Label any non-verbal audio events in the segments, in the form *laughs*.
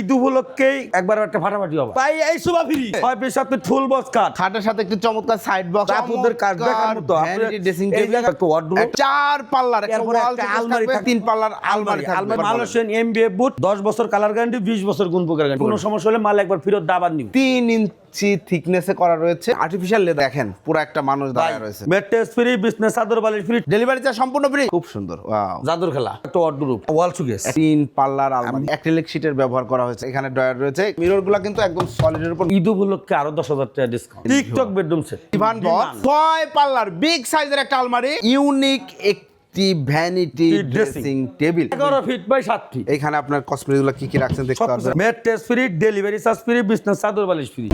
ঈদ উপলক্ষেই একবার একটা ফাটাফাটি হবে। তাই এই সুবা ফ্রি। ছয় পিস সাথে ফুল বক্স কাট। খাটের সাথে একটি চমৎকার সাইড বক্স আপনাদের কাজ দেখার মতো। ভ্যানিটি ড্রেসিং টেবিল একটা চার পাল্লার একটা ওয়াল আলমারি তিন পাল্লার আলমারি থাকবে। আলমারি মালয়েশিয়ান এমবিএ বুট দশ বছর কালার গ্যারান্টি বিশ বছর গুণ পোকার গ্যারান্টি কোনো সমস্যা হলে মাল একবার ফেরত দাবার নিব তিন ইঞ্চি থিকনেসে করা রয়েছে। আর্টিফিশিয়াল লেদার দেখেন পুরো একটা মানুষ দাঁড়ায় রয়েছে। বেড টেস্ট ফ্রি বিজনেস চাদর বালিশ ফ্রি ডেলিভারি চার্জ সম্পূর্ণ ফ্রি খুব সুন্দর ওয়াও জাদুর খেলা একটা ওয়ার্ডরোব ওয়াল সুগেস তিন পাল্লার আলমারি অ্যাক্রিলিক শীটের ব্যবহার করা হয়েছে এখানে ড্রয়ার রয়েছে। মিররগুলা কিন্তু একদম সলিডের উপর ঈদ উপলক্ষে আরও দশ হাজার টাকা ডিসকাউন্ট টিকটক বেডরুম সেট ইভান বক্স ছয় পাল্লার বিগ সাইজের একটা আলমারি। ইউনিক একটি ভ্যানিটি ড্রেসিং টেবিল এগারো ফিট বাই সাত ফিট এখানে আপনার কসমেটিকগুলো কি কি রাখছেন দেখতে পারবেন। Bed test free delivery charge free business চাদর বালিশ ফ্রি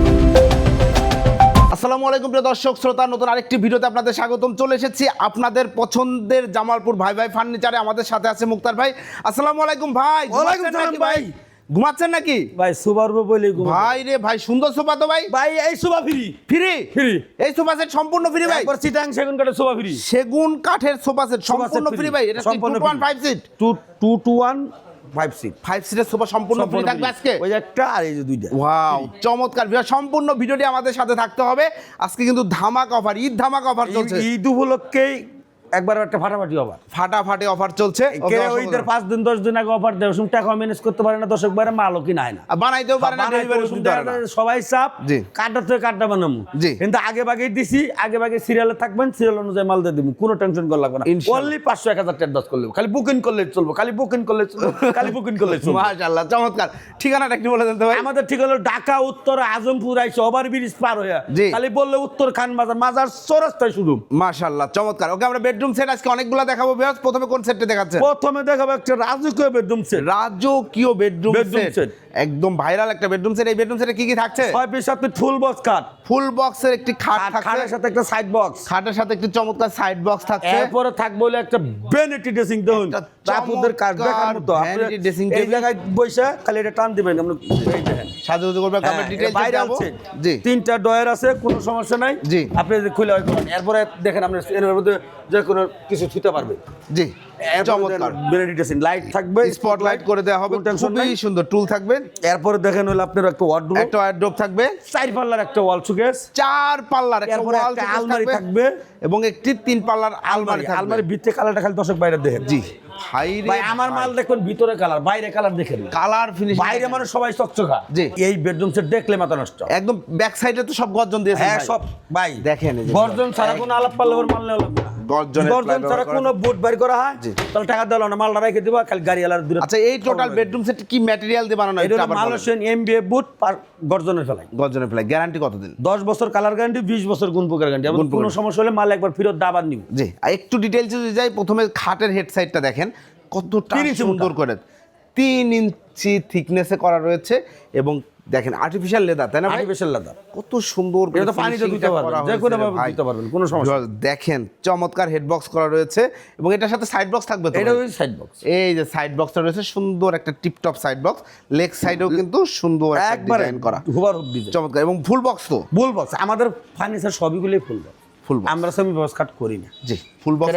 আসসালামু আলাইকুম প্রিয় দর্শক শ্রোতা নতুন আরেকটি ভিডিওতে আপনাদের স্বাগতম। চলে এসেছি আপনাদের পছন্দের জামালপুর ভাই ভাই ফার্নিচারে আমাদের সাথে আছে মুক্তার ভাই। আসসালামু আলাইকুম ভাই? ভাই। ঘুমাচ্ছেন নাকি? ভাই সুবারব বলে ভাই রে ভাই সুন্দর সোফা তো ভাই। ভাই এই সুবা ফ্রি। ফ্রি? ফ্রি। এই সোফা সেট সম্পূর্ণ ফ্রি ভাই। একবার চিটাং সেগুন কাঠের সুবা ফ্রি। সেগুন কাঠের সোফা সেট সম্পূর্ণ ফ্রি ভাই। এটা সম্পূর্ণ one five seat two two two one five seat five সিটের সোফা সম্পূর্ণ ফ্রি থাকবে আজকে? ওই একটা আর এই যে দুইটা। ওয়াও চমৎকার। সম্পূর্ণ ভিডিওটি আমাদের সাথে থাকতে হবে। আজকে কিন্তু ধামাক অফার ঈদ ধামাক অফার চলছে। ঈদ- ঈদ উপলক্ষেই একবার একটা ফাটাফাটি অফার ফাটাফাটি অফার চলছে। কে ওইদের পাঁচ দিন দশ দিন আগে অফার দেয় টাকা ম্যানেজ করতে পারে না দর্শক বাইরে মালও কি নাই না। বানাইতেও পারে না দিতে সবাই চাপ। কাটা থেকে কাটা বানাবো। কিন্তু আগে ভাগে দিছি আগে ভাগে সিরিয়ালে থাকবেন সিরিয়াল অনুযায়ী মাল দিয়ে দিব কোনো টেনশন করা লাগবে না। অনলি পাঁচশো এক হাজার টাকা দশ করলে খালি বুকিং করলে চলবো খালি বুকিং করলে চলবো খালি বুকিং করলে চলবো। মাশাআল্লাহ চমৎকার। ঠিকানাটা একটু বলে দেন তো ভাই। আমাদের ঠিক হলো ঢাকা উত্তর আজমপুর আইসে ওভার ব্রিজ পার হয়ে। খালি বললে উত্তর খান বাজার মাজার চৌরাস্তায় শুধু। মাশাআল্লাহ চমৎকার। ওকে আমরা বেডরুম সেট আজকে অনেকগুলো দেখাবো বিয়াস প্রথমে কোন সেটটা দেখাচ্ছেন? প্রথমে দেখাবো একটা রাজকীয় বেডরুম সেট রাজকীয় বেডরুম সেট একদম ভাইরাল একটা বেডরুম সেট এই বেডরুম সেটে কি কি থাকছে? ছয় পিস সাথে ফুল বক্স কাট ফুল বক্সের একটি খাট থাকছে। খাটের সাথে একটা সাইড বক্স খাটের সাথে একটি চমৎকার সাইড বক্স থাকছে। এরপরে থাকবে একটা ভ্যানিটি ড্রেসিং দেখুন তাপুদের মতো। আপনি এই জায়গায় বসে খালি এটা টান দিবেন। আমরা এই দেখেন। সাজুগুজু আমরা হ্যাঁ, ডিটেইলস বাইরে আছে। জি। তিনটা ডয়ার আছে কোনো সমস্যা নাই। জি। আপনি যদি খুলে হয় করবেন। এরপরে দেখেন আপনি এর মধ্যে যে কোনো কিছু ছুতে পারবে। জি চমৎকার। ভ্যানিটি ড্রেসিং লাইট করে দেওয়া হবে। খুবই সুন্দর টুল থাকবে। এরপরে দেখেন হলো আপনার একটা একটা থাকবে। চার পাল্লার একটা ওয়াল সুকেস চার পাল্লার একটা ওয়াল আলমারি থাকবে। এবং একটি তিন পাল্লার আলমারি আলমারি ভিতরে কালারটা খালি দর্শক বাইরে দেখেন। জি। ভাই রে ভাই। আমার মাল দেখুন ভিতরে কালার বাইরে কালার দেখেন কালার ফিনিশ বাইরে মানুষ সবাই চকচকা জি। এই বেডরুম সেট দেখলে মাথা নষ্ট। একদম ব্যাক সাইডে তো সব গর্জন দিয়েছে হ্যাঁ সব ভাই। দেখেন গর্জন ছাড়া কোনো আলাপ পারলে ওর মাল নেওয়া লাগবে না। গর্জনের গর্জন ply ছাড়া কোনো বুট বাইর করা হয়? তাহলে টাকা দেওয়া না মালটা রেখে দিবা খালি গাড়ি আলার দূরে আচ্ছা এই টোটাল বেডরুম সেট কি ম্যাটেরিয়াল দিয়ে বানানো এটা এটা হলো মালয়েশিয়ান এমবিএ বুট পার গর্জনের ফেলাই গর্জনের প্লাই গ্যারান্টি কতদিন? দশ বছর কালার গ্যারান্টি বিশ বছর গুণ পোকার গ্যারান্টি এবং কোনো সমস্যা হলে মাল একবার ফেরত দাবার নিব। জি একটু ডিটেলস যদি যাই প্রথমে খাটের হেড সাইডটা দেখেন। কতটা সুন্দর করে। তিন ইঞ্চি থিকনেসে করা রয়েছে এবং দেখেন আর্টিফিশিয়াল লেদার তাই না আর্টিফিশিয়াল লেদার কত সুন্দর এটা তো পানিতে ধুতে পারবেন, করা যে কোনো ভাবে। ধুতে পারবেন, কোনো সমস্যা দেখেন চমৎকার হেড বক্স করা রয়েছে এবং এটার সাথে সাইড বক্স থাকবে তো এটা? ওই সাইড বক্স এই যে সাইড বক্সটা রয়েছে সুন্দর একটা টিপটপ সাইড বক্স লেগ সাইডেও কিন্তু সুন্দর একটা ডিজাইন করা। হুবার চমৎকার এবং ফুল বক্স তো। ফুল বক্স আমাদের ফার্নিচার সবইগুলোই ফুল বক্স ফুল বক্স আমরা সেমি বক্স কাট করি না। জি ফুল বক্স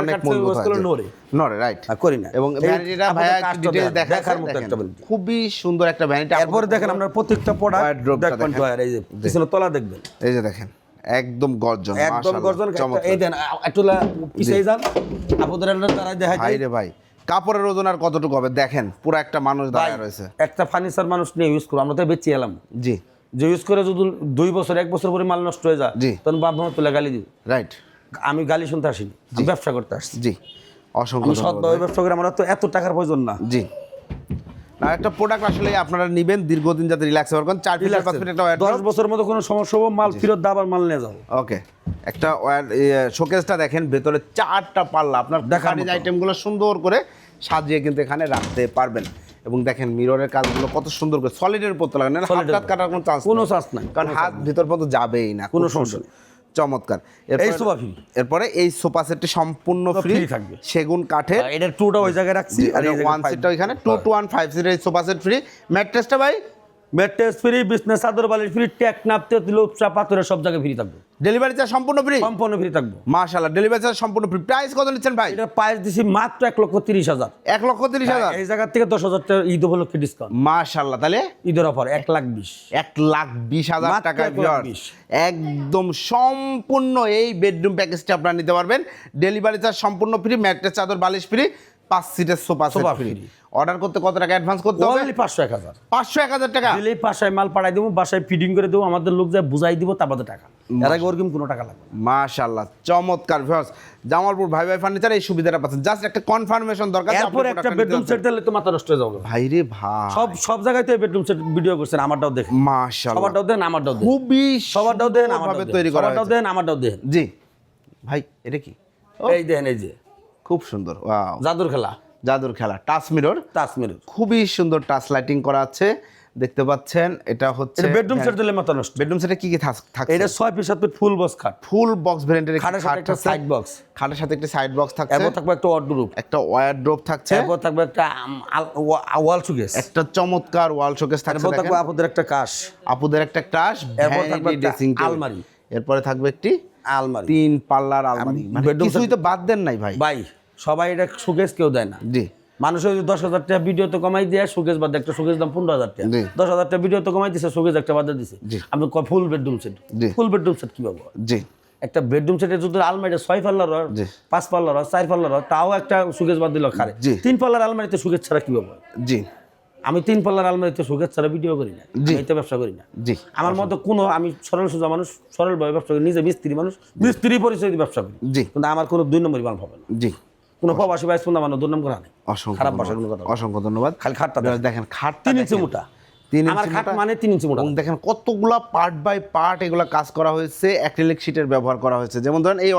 অনেক কাট মজবুত হয় নড়ে। নড়ে রাইট করি না। এবং ভ্যানিটিটা ভাইয়া ডিটেইলস দেখার মতো একটা। খুবই সুন্দর একটা ভ্যানিটি এরপরে দেখেন আপনার প্রত্যেকটা প্রোডাক্ট দেখবেন এই যে পিছনে তলা দেখবেন। এই যে দেখেন একদম গর্জন একদম গর্জন এই দেন একটু পিছিয়ে যান। আপনাদের তারা দেখাই ভাই রে ভাই কাপড়ের ওজন আর কতটুকু হবে? দেখেন পুরো একটা মানুষ দাঁড়ায় রয়েছে। একটা ফার্নিচার মানুষ নিয়ে ইউজ করো আমরা তো বেঁচে এলাম। জি। যে ইউজ করে যদি দুই বছর এক বছর পরে মাল নষ্ট হয়ে যায়। তখন বাপ মা তুলে গালি দিব। রাইট আমি গালি শুনতে আসিনি ব্যবসা করতে আসছি। জি। অসংখ্য সৎভাবে ব্যবসা করে আমার তো এত টাকার প্রয়োজন না। জি। না একটা প্রোডাক্ট আসলে আপনারা নিবেন দীর্ঘদিন যাতে রিল্যাক্স হবেন কারণ চার ফিট পাঁচ একটা দশ বছরের মতো কোনো সমস্যা হব মাল ফেরত দাবার মাল নিয়ে যাব। ওকে একটা শোকেসটা দেখেন ভেতরে চারটা পাল্লা। আপনার দেখার আইটেমগুলো সুন্দর করে সাজিয়ে কিন্তু এখানে রাখতে পারবেন। এবং দেখেন মিররের কাজগুলো কত সুন্দর করে সলিডের উপর তোলা না হাত হাত কাটার কোনো চান্স কোনো চান্স নাই কারণ হাত ভিতর পর্যন্ত যাবেই না কোনো সমস্যা। চমৎকার। এই সোফা ফ্রি এরপরে এই সোফা সেটটি সম্পূর্ণ ফ্রি থাকবে। সেগুন কাঠে এটা টুটা ওই জায়গায় রাখছি আর ওয়ান সিটটা ওইখানে টু টু ওয়ান ফাইভ সিটের সোফা সেট ফ্রি ম্যাট্রেসটা ভাই ম্যাট্রেস ফ্রি বিজনেস চাদর বালির ফ্রি ট্যাক নাপতে লোপসা পাথরের সব জায়গায় ফ্রি থাকবে। ডেলিভারি চার্জ সম্পূর্ণ ফ্রি সম্পূর্ণ ফ্রি থাকব। মাশাআল্লাহ ডেলিভারি চার্জ সম্পূর্ণ ফ্রি প্রাইস কত নিচ্ছেন ভাই? এটা প্রাইস দিছি মাত্র এক লক্ষ তিরিশ হাজার। এক লক্ষ তিরিশ হাজার? এই জায়গা থেকে দশ হাজার টাকা ঈদ উপলক্ষে ডিসকাউন্ট মাশাআল্লাহ তাহলে? ঈদের অফার এক লাখ বিশ। এক লাখ বিশ হাজার টাকা। একদম সম্পূর্ণ এই বেডরুম প্যাকেজটা আপনারা নিতে পারবেন। ডেলিভারি চার্জ সম্পূর্ণ ফ্রি ম্যাট্রেস চাদর বালিশ ফ্রি পাঁচ সিটের সোফা সোফা ফ্রি। অর্ডার করতে কত টাকা অ্যাডভান্স করতে হবে? অনলি পাঁচশো এক হাজার। পাঁচশো এক হাজার টাকা। দিলেই বাসায় মাল পাঠাই দেবো বাসায় ফিডিং করে দেবো আমাদের লোক যায় বুঝাই দিব তারপরে টাকা। এর আগে ওরকম কোনো টাকা লাগবে। মাশাআল্লাহ চমৎকার ভিউয়ার্স জামালপুর ভাই ভাই ফার্নিচার এই সুবিধাটা পাচ্ছেন। জাস্ট একটা কনফার্মেশন দরকার যে একটা বেডরুম সেট দিলে তো মাথা নষ্ট হয়ে যাবে। ভাই রে ভাই। সব সব জায়গায় তো বেডরুম সেট ভিডিও করছেন আমারটাও দেখেন। মাশাআল্লাহ সবারটাও দেন আমারটাও দেন। খুবই সবারটাও দেন আমারটাও দেন। তৈরি করা সবারটাও দেন আমারটাও দেন। জি। ভাই এটা কি? এই দেন এই যে। খুব সুন্দর জাদুর খেলা? জাদুর খেলা টাচ মিরর। তাসমির খুবই সুন্দর টাচ লাইটিং করা আছে দেখতে পাচ্ছেন এটা হচ্ছে বেডরুম সেট দিলে মাথা নষ্ট। বেডরুম সেটে কি কি থাক- এটা ছয় পিস সাত ফুল বক্স খাট। ফুল বক্স ভেরিয়েন্টের খাটের সাথে একটা সাইড বক্স খাটের সাথে একটা সাইড বক্স থাকছে। এরপর থাকবে একটা ওয়ার্ডরোব একটা ওয়্যার ড্রপ থাকছে। এরপর থাকবে একটা ওয়াল শোকেস একটা চমৎকার ওয়াল শোকেস থাকছে এরপর থাকবে আপুদের একটা কাশ। আপুদের একটা ক্রাশ এরপর থাকবে একটা আলমারি। এরপরে থাকবে একটি আলমারি। তিন পাল্লার আলমারি। মানে কিছুই তো বাদ দেন নাই ভাই। ভাই সবাই এটা সুকেস কেউ দেয় না। জি। মানুষ যদি দশ হাজার টাকা ভিডিও তো কমাই দিয়ে সুকেশ বাদ একটা সুকেশ দাম পনেরো হাজার টাকা। দশ হাজার টাকা ভিডিও তো কমাই দিছে সুকেশ একটা বাদ দিছে। আমি full bedroom set full bedroom set কি পাবো? জি। একটা বেডরুম সেটের যদি আলমারিটা ছয় পাল্লার হয়। পাঁচ পাল্লার হয় চার পাল্লার হয় তাও একটা সুকেশ বাদ দিল খারে। তিন পাল্লার আলমারিতে সুকেশ ছাড়া কি পাবো? জি। আমি তিন পাল্লার আলমারিতে সুকেশ ছাড়া ভিডিও করি না। জি। আমি ব্যবসা করি না। জি। আমার মতো কোনো আমি সরল সোজা মানুষ সরলভাবে ব্যবসা করি নিজে মিস্ত্রি মানুষ মিস্ত্রি পরিচয় ব্যবসা করি। জি। কিন্তু আমার কোনো দুই নম্বরই মাল পাবে না। জি। কোনো প্রবাসী নম্বর করা নেই। খারাপ ভাষা কোনো কথা অসংখ্য ধন্যবাদ। খালি খাটটা দেখেন। খাটটা তিন ইঞ্চি মোটা। আমার খাট মানে তিন ইঞ্চি মোটা। দেখেন কতগুলা পার্ট বাই পার্ট এগুলো কাজ করা হয়েছে অ্যাক্রিলিক শিটের ব্যবহার করা হয়েছে। যেমন ধরেন এই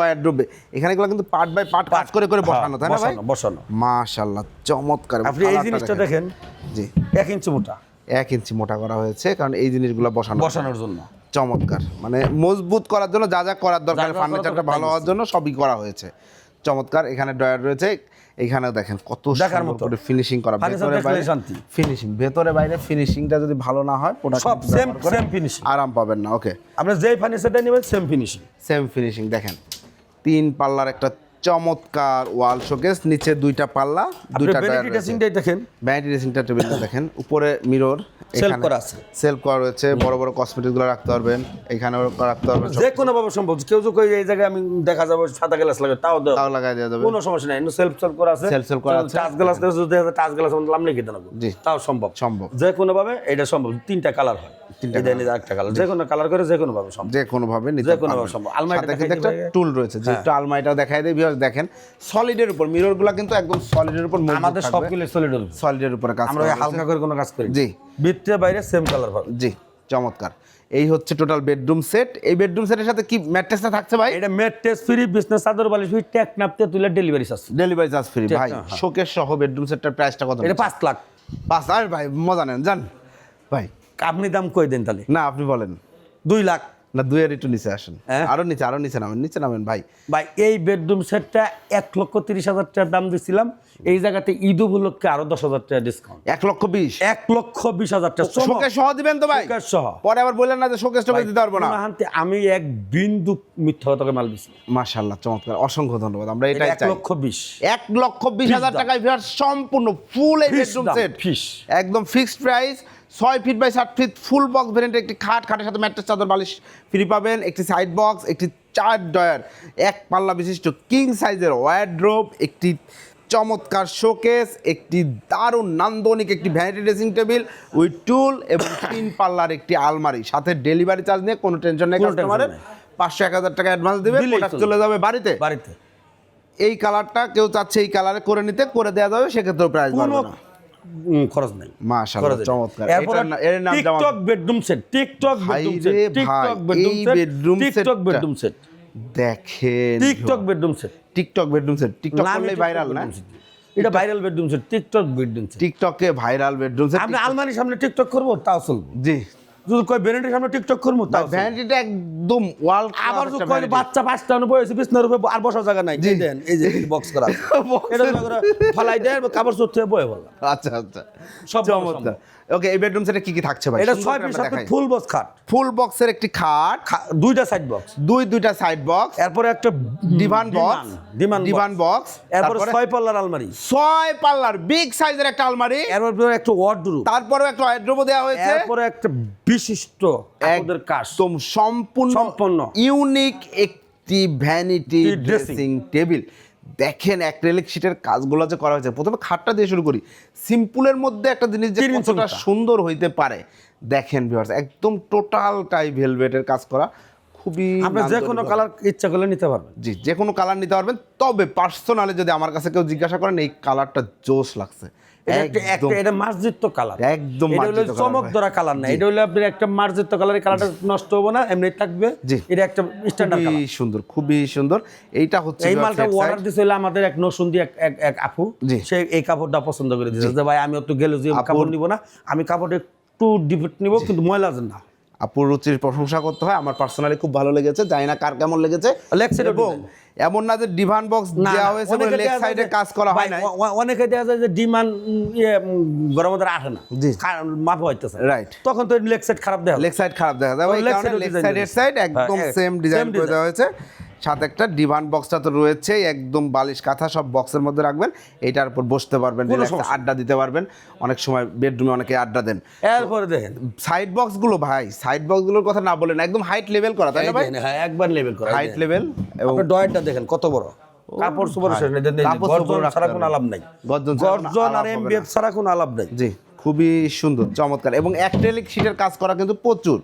এখানে এগুলো কিন্তু পার্ট বাই পার্ট কাজ করে করে বসানো তাই না ভাই? বসানো মাশাআল্লাহ চমৎকার। আপনি এই জিনিসটা দেখেন। জি। এক ইঞ্চি মোটা। এক ইঞ্চি মোটা করা হয়েছে কারণ এই জিনিসগুলো বসানো। বসানোর জন্য। চমৎকার। মানে মজবুত করার জন্য যা যা করার দরকার ফার্নিচারটা ভালো হওয়ার জন্য সবই করা হয়েছে। চমৎকার এখানে ডয়ার রয়েছে এখানেও দেখেন কত দেখার মতো। ফিনিশিং করা ভেতরে বাইরে শান্তি। ফিনিশিং ভেতরে বাইরে ফিনিশিংটা যদি ভালো না হয় প্রোডাক্ট সব সেম সেম ফিনিশিং আরাম পাবেন না ওকে আপনি যেই ফার্নিচারটা নেবেন সেম ফিনিশিং সেম ফিনিশিং দেখেন। তিন পাল্লার একটা চমৎকার ওয়াল শোকেস নিচে দুইটা পাল্লা দুইটা ড্রেসিংটাই দেখেন। ভ্যানিটি ড্রেসিংটা টেবিলটা দেখেন উপরে মিরর Shelf করা আছে। সেলফ করা রয়েছে। বড় বড় রাখতে পারবেন। এখানেও রাখতে পারবেন যে কোনো ভাবে সম্ভব। কেউ যদি এই জায়গায় আমি দেখা যাব সাদা গ্লাস লাগে তাও তাও লাগাই দেওয়া যাবে। কোনো সমস্যা নাই। সেলফ সেলফ করা আছে। করা আছে। টাচ গ্লাস যদি টাচ গ্লাস আমরা দেবো জি। তাও সম্ভব। সম্ভব। যে কোনো ভাবে এটা সম্ভব। তিনটা কালার হয়। তিনটা একটা কালার যে কোনো কালার করে যে কোনো ভাবে সম্ভব। যে কোনো ভাবে নিতে যে কোনো ভাবে সম্ভব। আলমারিটা কিন্তু একটা টুল রয়েছে। যে একটু আলমারিটাও দেখাই দেয় ভিউয়ার্স দেখেন সলিডের উপর মিররগুলা কিন্তু একদম সলিডের উপর আমাদের সবগুলো সলিডের উপরে। কাজ আমরা হালকা করে কোনো কাজ করি। জি। ভিতরে বাইরে সেম কালার পাবে জি চমৎকার। এই হচ্ছে টোটাল বেডরুম সেট এই বেডরুম সেটের সাথে কি ম্যাট্রেসটা থাকছে ভাই? এটা ম্যাট্রেস ফ্রি বিজনেস চাদর বালিশ ফ্রি ট্যাক নাপতে তুলে delivery charge. Delivery charge free ভাই শোকের শোকেস সহ বেডরুম সেটটার প্রাইসটা কত এটা পাঁচ লাখ। পাঁচ আর ভাই মজা নেন জান ভাই। আপনি দাম কই দেন তাহলে? না আপনি বলেন। দুই লাখ। না দুইয়ের একটু নিচে আসেন। হ্যাঁ? আরও নিচে আরও নিচে নামেন নিচে নামেন ভাই। ভাই এই বেডরুম সেটটা এক লক্ষ তিরিশ হাজার টাকার দাম দিছিলাম। এই জায়গাতে ঈদ উপলক্ষে আরও দশ হাজার টাকা ডিসকাউন্ট এক লক্ষ বিশ? এক লক্ষ বিশ হাজার টাকা। সহ। দিবেন তো ভাই? সহ। পরে আবার বললেন না যে টোকেস দিতে পারব না। আমি এক বিন্দু মিথ্যা কথাকে মাল দিছি। মাশাল্লাহ চমৎকার। অসংখ্য ধন্যবাদ। আমরা এটা এক লক্ষ বিশ। এক লক্ষ বিশ হাজার। টাকায় সম্পূর্ণ ফুল এই বেডরুম সেট। একদম ফিক্সড প্রাইস ছয় ফিট বাই সাত ফিট ফুল বক্স ভেরিয়েন্টের একটি খাট খাটের সাথে ম্যাট্রেস চাদর বালিশ ফ্রি পাবেন। একটি সাইড বক্স একটি চার ডয়ার এক পাল্লা বিশিষ্ট কিং সাইজের ওয়ারড্রোব একটি চমৎকার শোকেস একটি দারুণ নান্দনিক একটি ভ্যানিটি ড্রেসিং টেবিল উইথ টুল এবং *coughs* তিন পাল্লার একটি আলমারি। সাথে ডেলিভারি চার্জ নিয়ে কোনো টেনশন নেই কাস্টমারের পাঁচশো এক হাজার টাকা অ্যাডভান্স দেবে প্রোডাক্ট চলে যাবে বাড়িতে। বাড়িতে। এই কালারটা কেউ চাচ্ছে এই কালারে করে নিতে করে দেওয়া যাবে সেক্ষেত্রেও প্রাইস বাড়বে না। খরচ নাই। মাশাআল্লাহ, চমৎকার। এরপরে এটার না- এর নাম TikTok bedroom set TikTok bedroom set TikTok bedroom set TikTok bedroom set. দেখেন TikTok bedroom set. TikTok bedroom set. TikTok করলে ভাইরাল না? এটা viral bedroom set TikTok bedroom set. টিকটকে ভাইরাল বেডরুম সেট আপনি আলমারির সামনে টিকটক করব তাও চলবে। জি। যদি কয় ভ্যানিটির সামনে টিকটক করব তাও। ভ্যানিটিটা একদম ওয়াল আবার যদি কয় বাচ্চা পাঁচটা অনু হয়েছে বিছনার উপরে আর বসার জায়গা নাই। এই দেন এই যে *laughs* বক্স করা এটা ফালাই দেয় কাপড় চোর থেকে বয়ে বলা আচ্ছা আচ্ছা। সব চমৎকার। ওকে এই বেডরুম সেটে কি কি থাকছে ভাই? এটা সুন্দর ছয় পিস আমরা দেখাই। ফুল বক্স খাট। ফুল বক্সের একটি খাট। দুইটা সাইড বক্স দুই দুইটা সাইড বক্স এরপরে একটা divan box demand divan box এরপরে তারপরে ছয় পাল্লার আলমারি। ছয় পাল্লার বিগ সাইজের একটা আলমারি। এরপরে একটা ওয়ার্ডরোব তারপরেও একটা ওয়ার্ড্রোবও দেওয়া হয়েছে। এরপরে একটা বিশিষ্ট আমাদের কাজ। একদম সম্পূর্ণ সম্পূর্ণ। ইউনিক একটি ভ্যানিটি ড্রেসিং টেবিল দেখেন অ্যাক্রেলিক শিটের কাজগুলো যে করা হয়েছে। প্রথমে খাটটা দিয়ে শুরু করি। সিম্পলের মধ্যে একটা জিনিস যে কতটা সুন্দর হইতে পারে। দেখেন ভিউয়ার্স একদম টোটাল টাই ভেলভেটের কাজ করা। খুবই আপনি যে কোনো কালার ইচ্ছা করলে নিতে পারবেন। জি যে কোনো কালার নিতে পারবেন। তবে পার্সোনালি যদি আমার কাছে কেউ জিজ্ঞাসা করেন এই কালারটা জোশ লাগছে। এটা একটা একদম। একটা এটা মার্জিত কালার একদম এটা হলো চমক ধরা কালার না। এটা হলো আপনার একটা মার্জিত কালারের কালারটা নষ্ট হবে না এমনি থাকবে। এটা একটা স্ট্যান্ডার্ড খুবই সুন্দর খুবই সুন্দর। এইটা হচ্ছে এই মালটা head অর্ডার দিছিল আমাদের এক নসুন্দি এক আপু। সে এই কাপড়টা পছন্দ করে দিয়েছে যে ভাই আমি অত গেলে যে কাপড় নিব না আমি কাপড়টা একটু ডিফেক্ট নিব কিন্তু ময়লা না। আপুর রুচির প্রশংসা করতে হয় আমার পার্সোনালি খুব ভালো লেগেছে জানি না কার কেমন লেগেছে। এবং এমন না যে ডিভান বক্স না, দেওয়া হয়েছে বলে লেগ সাইডে কাজ করা হয় অ- অনেকে দেখা যায় যে ডিমান ইয়ে গরম ধরে আঠে না। জি। মাপ হইতেছে। রাইট তখন তো লেগ সাইড খারাপ দেখা লেগ সাইড খারাপ দেখা যায় লেগ সাইড সাইড একদম হ্যাঁ, সেম ডিজাইন করে দেওয়া হয়েছে। সাথে একটা ডিভান বক্সটা তো রয়েছে একদম বালিশ কাঁথা সব বক্সের মধ্যে রাখবেন এইটার উপর বসতে পারবেন আড্ডা দিতে পারবেন অনেক সময় বেডরুমে অনেকে আড্ডা দেন। এরপরে দেখেন। সাইড বক্সগুলো ভাই সাইড বক্সগুলোর কথা না বলেন একদম হাইট লেভেল করা তাই না ভাই? হ্যাঁ একবার লেভেল করা হাইট লেভেল এবং ডয়ারটা দেখেন কত বড়? কাপড় চোপড় ছাড়া কোনো আলাপ নাই। গর্জন গর্জন আর এমবিএফ ছাড়া কোনো আলাপ নাই। জি খুবই সুন্দর চমৎকার এবং অ্যাক্রেলিক শিটের কাজ করা কিন্তু প্রচুর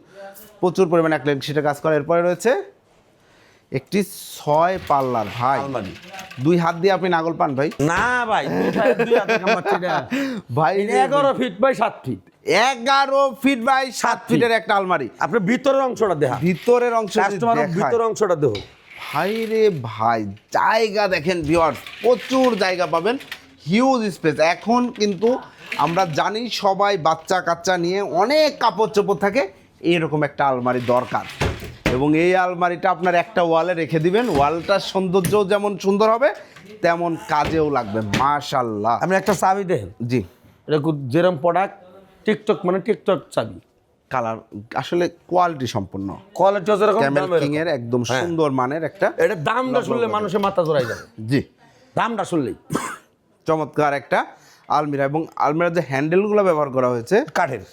প্রচুর পরিমাণে অ্যাক্রেলিক শিটের কাজ করা এরপরে রয়েছে একটি ছয় পাল্লার ভাই। দুই হাত দিয়ে আপনি নাগল পান ভাই? না ভাই। ভাই এগারো ফিট বাই সাত ফিট এগারো ফিট বাই সাত ফিটের একটা আলমারি। আপনি ভিতরের অংশটা দেখা ভিতরের অংশ ভিতরের অংশটা দেখো ভাই রে ভাই জায়গা দেখেন ভিউয়ার্স প্রচুর জায়গা পাবেন হিউজ স্পেস এখন কিন্তু আমরা জানি সবাই বাচ্চা কাচ্চা নিয়ে অনেক কাপড় চোপড় থাকে এরকম একটা আলমারি দরকার। এবং এই আলমারিটা আপনার একটা ওয়ালে রেখে দিবেন। ওয়ালটার সৌন্দর্যও যেমন সুন্দর হবে তেমন কাজেও লাগবে। মাশাল্লাহ আপনি একটা চাবি দেখেন জি। এটা খুব যেরকম প্রোডাক্ট টিকটক মানে টিকটক চাবি। কালার আসলে কোয়ালিটি সম্পূর্ণ কোয়ালিটি ক্যামেল কিং এর একদম হ্যাঁ। সুন্দর মানের একটা এটা দামটা শুনলে মানুষের মাথা জোড়াই যাবে। জি। দামটা শুনলেই। চমৎকার একটা আলমিরা এবং আলমিরার যে হ্যান্ডেলগুলো ব্যবহার করা হয়েছে কাঠের।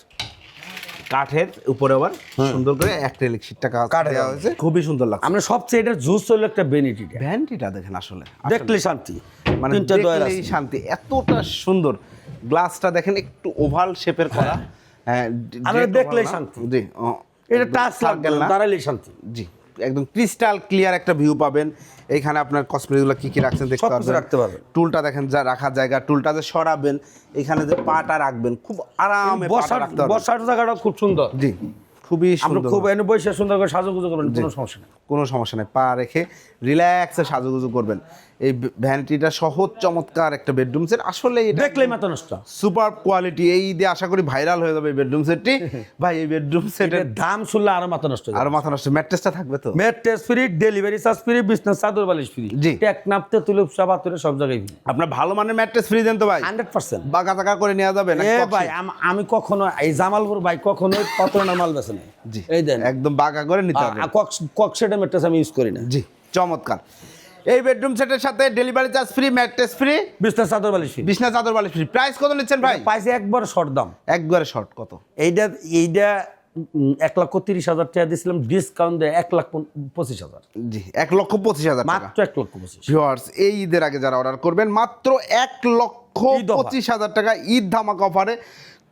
কাঠের উপরে আবার সুন্দর করে অ্যাক্রেলিক শীটটা কাঠ দেওয়া হয়েছে। খুবই সুন্দর লাগছে। আমরা সবচেয়ে এটা জুস হলো একটা বেনিটি ভ্যানিটিটা দেখেন আসলে। দেখলে শান্তি। মানে তিনটা দেখলেই শান্তি। এতটা সুন্দর। গ্লাসটা দেখেন একটু ওভাল শেপের করা। হ্যাঁ আমরা দেখলেই শান্তি। জি এটা টাচ লাগবে না দাঁড়াইলেই শান্তি। জি। একদম ক্রিস্টাল ক্লিয়ার একটা ভিউ পাবেন। এখানে আপনার কসমেটিকগুলো কী কী রাখছেন দেখতে পাবেন পারবেন। রাখতে পারবেন। টুলটা দেখেন যা রাখার জায়গা টুলটা যে সরাবেন এখানে যে পাটা রাখবেন খুব আরামে বসার বসার জায়গাটা খুব সুন্দর। জি খুবই সুন্দর। খুব এনে বসে সুন্দর করে সাজুগুজু করবেন কোনো সমস্যা নেই। কোনো সমস্যা নেই। পা রেখে রিল্যাক্সে সাজুগুজু করবেন। এই ভ্যানিটিটা সহজ চমৎকার একটা বেডরুম সেট আসলে এটা দেখলেই মাথা নষ্ট। সুপার কোয়ালিটি এই ঈদে আশা করি ভাইরাল হয়ে যাবে এই বেডরুম সেটটি *laughs* ভাই এই বেডরুম সেটের দাম শুনলে আরও মাথা নষ্ট আর মাথা নষ্ট। ম্যাট্রেসটা থাকবে তো? Mattress free delivery charge free business চাদর বালিশ ফ্রি জি। টেক নাপতে তুলে সাবাতুরে সব জায়গায় ফ্রি আপনার ভালো মানের ম্যাট্রেস ফ্রি দেন তো ভাই। Hundred percent. বাঁকা টাকা করে নেওয়া যাবে না এ ভাই আম- কখনো এই জামালপুর ভাই কখনো কতটা মাল বেছে নাই জি। এই দেন। একদম বাঁকা করে নিতে হবে। কক্সেটের মেট্রেস আমি ইউজ করি না। জি চমৎকার। এই বেডরুম সেটের সাথে delivery charge free mattress free business চাদর বালিশ ফ্রি বিছনা চাদর বালিশ ফ্রি প্রাইস কত নিচ্ছেন ভাই? পাইছে একবার শর্ট দাম। একবারে শর্ট কত? এইটা এইটা এক লক্ষ তিরিশ হাজার টাকা দিয়েছিলাম ডিসকাউন্ট দেয় এক লাখ পঁচিশ হাজার। জি এক লক্ষ পঁচিশ হাজার মাত্র এক লক্ষ পঁচিশ। ভিউয়ার্স এই ঈদের আগে যারা অর্ডার করবেন মাত্র এক লক্ষ পঁচিশ হাজার টাকা ঈদ ধামাকা অফারে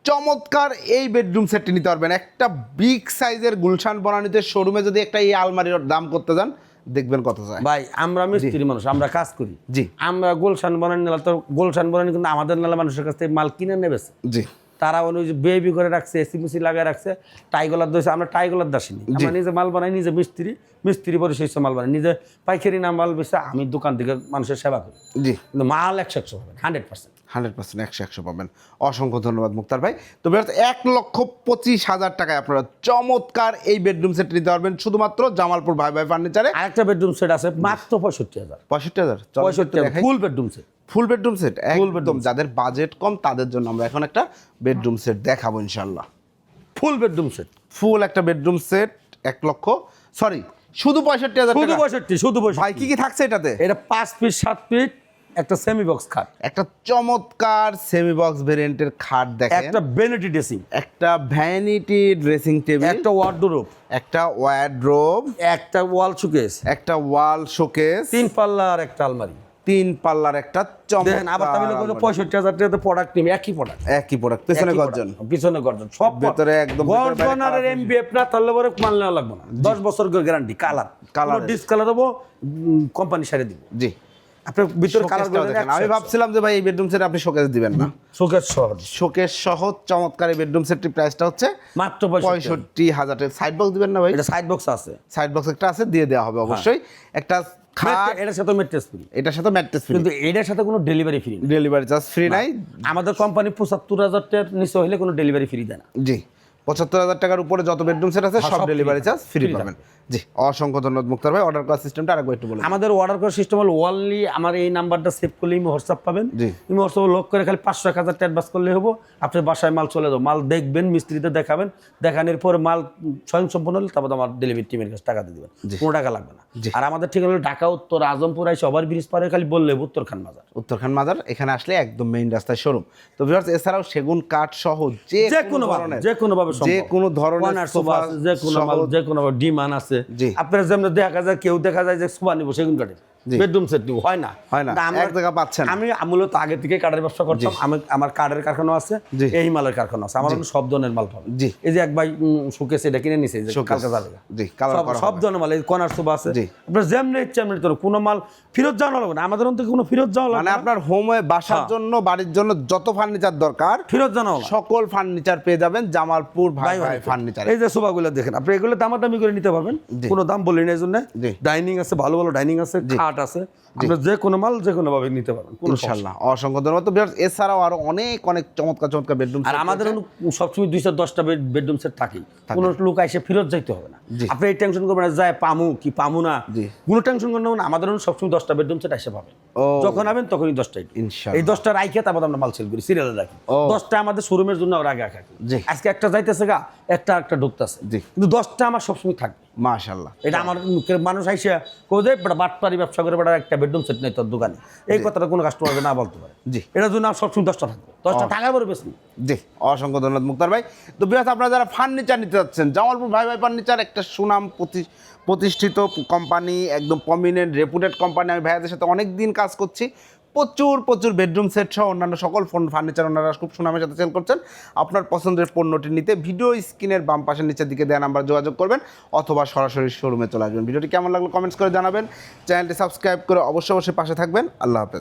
চমৎকার এই বেডরুম সেটটি নিতে পারবেন। একটা বিগ সাইজের গুলশান বনানিতে শোরুমে যদি একটা এই আলমারির দাম করতে যান দেখবেন কত যায় ভাই আমরা মিস্ত্রি মানুষ আমরা কাজ করি। জি। আমরা গোলশান বানানি নিলাম তো গোলশান বানানি কিন্তু আমাদের নালা মানুষের কাছ থেকে মাল কিনে নেবেছে জি। তারা ওই যে বেবি করে রাখছে এসি মিসি লাগায় রাখছে টাইগলার দোষে আমরা টাইগলার দাসিনি। আমরা নিজে মাল বানাই নিজে মিস্ত্রি মিস্ত্রি পরে সেই সব মাল বানাই। নিজে পাইকারি না মাল বেছে আমি দোকান থেকে মানুষের সেবা করি। জি। কিন্তু মাল একশো একশো হবে হান্ড্রেড পার্সেন্ট হান্ড্রেড পার্সেন্ট একশো একশো পাবেন। অসংখ্য ধন্যবাদ মুক্তার ভাই। তো বিরাট এক লক্ষ পঁচিশ হাজার টাকায় আপনারা চমৎকার এই বেডরুম সেট নিতে পারবেন শুধুমাত্র জামালপুর ভাই ভাই ফার্নিচারে আরেকটা বেডরুম সেট আছে মাত্র পঁয়ষট্টি হাজার। পঁয়ষট্টি হাজার? পঁয়ষট্টি হাজার full bedroom set full bedroom set Full একদম যাদের বাজেট কম তাদের জন্য আমরা এখন একটা বেডরুম সেট দেখাবো ইনশাল্লাহ ফুল বেডরুম সেট ফুল একটা বেডরুম সেট এক লক্ষ সরি শুধু পঁয়ষট্টি হাজার শুধু পঁয়ষট্টি শুধু ভাই পঁয়ষট্টি কি কি থাকছে এটাতে? এটা পাঁচ পিস সাত পিস একটা সেমি বক্স খাট। একটা চমৎকার সেমি বক্স ভেরিয়েন্টের খাট দেখেন। একটা বেনেটি ড্রেসিং একটা ভ্যানিটি ড্রেসিং টেবিল একটা ওয়ার্ডরোব একটা ওয়ার্ড্রোব একটা ওয়াল শোকেস একটা ওয়াল শোকেস তিন পাল্লা আর একটা আলমারি। তিন পাল্লার একটা দেখেন আবার তামিলে কোনো। পঁয়ষট্টি হাজার টাকাতে প্রোডাক্ট নিবে একই প্রোডাক্ট একই প্রোডাক্ট পেছনে গর্জন। পিছনে গর্জন। সব ভেতরে একদম ভেতরে বাইরে গর্জন আর এমবিএফ না তাহলে পরে মাল নেওয়া লাগবে না। দশ বছর গ্যারান্টি কালার কালার ডিসকালার হব কোম্পানি সারে দিব। জি। আপনার ভিতরে কালার শোকেসটাও দেখেন। আমি ভাবছিলাম যে ভাই এই বেডরুম সেট আপনি শোকেস দিবেন না। শোকের শহর শোকেস সহ চমৎকার এই বেডরুম সেটটির প্রাইসটা হচ্ছে মাত্র পঁয়ষট্টি। হাজার টাকা। সাইড বক্স দিবেন না ভাই? এটা সাইড বক্স আছে। সাইড বক্স একটা আছে দিয়ে দেওয়া হবে অবশ্যই। একটা এটার সাথে ফ্রি এটার সাথে ম্যাট্রেস ফ্রি কিন্তু এটার সাথে কোনো delivery free delivery charge free নাই। আমাদের কোম্পানি পঁচাত্তর হাজার টাকার নিচে হলে কোনো ডেলিভারি ফ্রি দেয় না। জি। পঁচাত্তর হাজার টাকার উপরে যত বেডরুম সেট আছে হ্যাঁ, সব ডেলিভারি চার্জ ফ্রি পাবেন। জি অসংখ্য ধন্যবাদ মুক্তার ভাই। অর্ডার করার সিস্টেমটা আরেকবার একটু বলুন আমাদের অর্ডার করার সিস্টেম হলো ওয়ানলি আমার এই নাম্বারটা সেভ করলে ইমো হোয়াটসঅ্যাপ পাবেন। জি। ইমো হোয়াটসঅ্যাপ লক করে খালি পাঁচশো এক হাজার অ্যাডভান্স করলে হব। আপনার বাসায় মাল চলে যাব মাল দেখবেন মিস্ত্রিতে দেখাবেন। দেখানোর পর মাল স্বয়ং সম্পূর্ণ হলে তারপর আমার ডেলিভারি টিমের কাছে টাকা দিয়ে দেবেন। কোনো টাকা লাগবে না। আর আমাদের ঠিক হলো ঢাকা উত্তর আজমপুর আইসে ওভার ব্রিজ পারে খালি বললে উত্তরখান বাজার। উত্তরখান মাজার এখানে আসলে একদম মেইন রাস্তায় শোরুম তো ভিউয়ার্স এছাড়াও সেগুন কাঠ সহ যে কোনো ধরনের যে কোনো ভাবে যে কোনো ধরনের সোফা যে কোনো যে কোনো ডিমান আছে। আপনার যেমন দেখা যায় কেউ দেখা যায় যে সোফা নিব সেগুন কাঠের। বেডরুম সেট নিবো হয় না? হয় না, এক জায়গা পাচ্ছেন আমি মূলত আগে থেকে কাঠের ব্যবসা করতাম আমি আমার কাঠের কারখানা আছে এই মালের কারখানা আছে আমার সব ধরনের মাল পাবে জি। এই যে এক ভাই শোকেস এটা কিনে নিছে কালকে যাবে। জি, সব- হবে। ধরনের মাল এই কর্নার সোফা আছে। আপনার যেমনি ইচ্ছা এমনি নিতে কোনো মাল ফেরত যাওয়া লাগবে না আমাদের অন্তত কোনো ফেরত যাওয়া লাগবে মানে আপনার হোমে বাসার হ্যাঁ। জন্য বাড়ির জন্য যত ফার্নিচার দরকার ফেরত জানাও না। সকল ফার্নিচার পেয়ে যাবেন জামালপুর ভাই ভাই ফার্নিচার এই যে সোফাগুলো দেখেন আপনি এগুলো দামাদামি করে নিতে পারবেন কোনো দাম বলি না এই জন্য। ডাইনিং আছে ভালো ভালো ডাইনিং আছে খাট আছে আপনি যে কোনো মাল যে কোনো ভাবে নিতে পারবেন ইনশাল্লাহ অসংখ্য ধন্যবাদ। তো viewers, এছাড়াও আরও অনেক অনেক চমৎকার চমৎকার বেডরুম আর আমাদের সবসময় দুইশো দশটা বেডরুম সেট থাকেই। কোনো লোক এসে ফেরত যাইতে হবে না। আপনি এই টেনশন করবেন যায় পামু কি পামু না। কোনো টেনশন করবেন না আমাদের সবসময় দশটা বেডরুম সেট এসে পাবেন। যখন আবেন তখনই দশটাই। এই দশটা রাইখে তারপর আমরা মাল সেল করি সিরিয়ালে রাখি। দশটা আমাদের শোরুমের জন্য আমরা আগে রাখি। আজকে একটা যাইতেছে গা একটা একটা ঢুকতেছে। কিন্তু দশটা আমার সবসময় থাকবে। মাশাল্লাহ এটা আমার মুখের মানুষ আইসে কোথায় বেটা বাটপারি ব্যবসা করে বেটা একটা বেডরুম সেট নেই তোর দোকানে। এই কথাটা কোনো কাস্টমার না বলতে পারে। জি। এটার জন্য সবসময় দশটা থাকবে। দশটা থাকার পরে বেশি জি অসংখ্য ধন্যবাদ মুক্তার ভাই। তো বিরাজ আপনারা যারা ফার্নিচার নিতে যাচ্ছেন জামালপুর ভাই ভাই ফার্নিচার একটা সুনাম প্রতি- প্রতিষ্ঠিত কোম্পানি একদম প্রমিনেন্ট রেপুটেড কোম্পানি আমি ভাইয়াদের সাথে অনেক দিন কাজ করছি। প্রচুর প্রচুর বেডরুম সেট সহ অন্যান্য সকল ফোন ফার্নিচার ওনারা খুব সুনামের সাথে সেল করছেন। আপনার পছন্দের পণ্যটি নিতে ভিডিও স্ক্রিনের বাম পাশের নিচের দিকে দেওয়া নাম্বার যোগাযোগ করবেন অথবা সরাসরি শোরুমে চলে আসবেন। ভিডিওটি কেমন লাগল কমেন্টস করে জানাবেন। চ্যানেলটি সাবস্ক্রাইব করে অবশ্যই অবশ্যই পাশে থাকবেন। আল্লাহ হাফেজ।